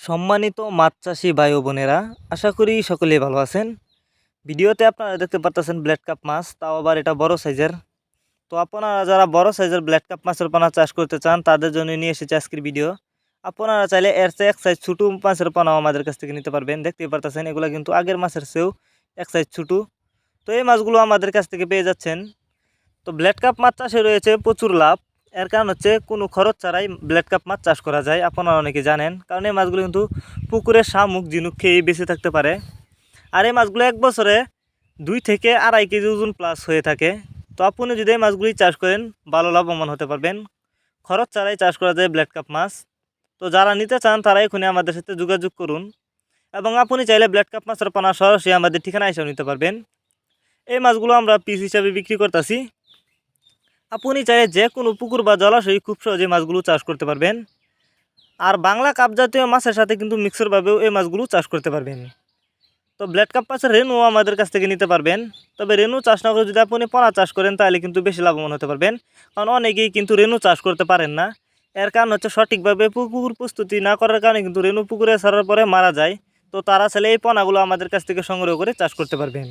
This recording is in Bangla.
সম্মানিত মাছ চাষি ভাই বোনেরা, আশা করি সকলেই ভালো আছেন। ভিডিওতে আপনারা দেখতে পারতেছেন ব্ল্যাড কাপ মাছ, তাও আবার এটা বড় সাইজের। তো আপনারা যারা বড় সাইজের ব্ল্যাড কাপ মাছের পানা চাষ করতে চান, তাদের জন্য নিয়ে এসেছে আজকের ভিডিও। আপনারা চাইলে এর চেয়ে এক সাইজ ছোটো মাছের পানাও আমাদের কাছ থেকে নিতে পারবেন। দেখতে পারতেছেন, এগুলো কিন্তু আগের মাছের চেয়েও এক সাইজ ছোটো। তো এই মাছগুলো আমাদের কাছ থেকে পেয়ে যাচ্ছেন। তো ব্ল্যাড কাপ মাছ চাষে রয়েছে প্রচুর লাভ। এর কারণ হচ্ছে কোনো খরচ ছাড়াই ব্ল্যাড কাপ মাছ চাষ করা যায়, আপনারা অনেকে জানেন। কারণ এই মাছগুলো কিন্তু পুকুরের শামুক, ঝিনুক খেয়ে বেঁচে থাকতে পারে। আর এই মাছগুলো এক বছরে দুই থেকে আড়াই কেজি ওজন প্লাস হয়ে থাকে। তো আপনি যদি এই মাছগুলি চাষ করেন, ভালো লাভবান হতে পারবেন। খরচ ছাড়াই চাষ করা যায় ব্ল্যাড কাপ মাছ। তো যারা নিতে চান, তারা এখনই আমাদের সাথে যোগাযোগ করুন। এবং আপনি চাইলে ব্ল্যাড কাপ মাছের পানা সরাসরি আমাদের ঠিকানা এসে নিতে পারবেন। এই মাছগুলো আমরা পিস হিসাবে বিক্রি করতেছি। আপনি চাইলে যে কোনো পুকুর বা জলাশয়ে খুব সহজে মাছগুলো চাষ করতে পারবেন। আর বাংলা কাপ জাতীয় মাছের সাথে কিন্তু মিক্সরভাবেও এই মাছগুলো চাষ করতে পারবেন। তো ব্ল্যাড কাপ মাছের রেনু আমাদের কাছ থেকে নিতে পারবেন। তবে রেনু চাষ না করে যদি আপনি পোনা চাষ করেন, তাহলে কিন্তু বেশি লাভবান হতে পারবেন। কারণ অনেকেই কিন্তু রেনু চাষ করতে পারেন না। এর কারণ হচ্ছে সঠিকভাবে পুকুর প্রস্তুতি না করার কারণে কিন্তু রেনু পুকুরে ছাড়ার পরে মারা যায়। তো তারা চাইলে এই পোনাগুলো আমাদের কাছ থেকে সংগ্রহ করে চাষ করতে পারবেন।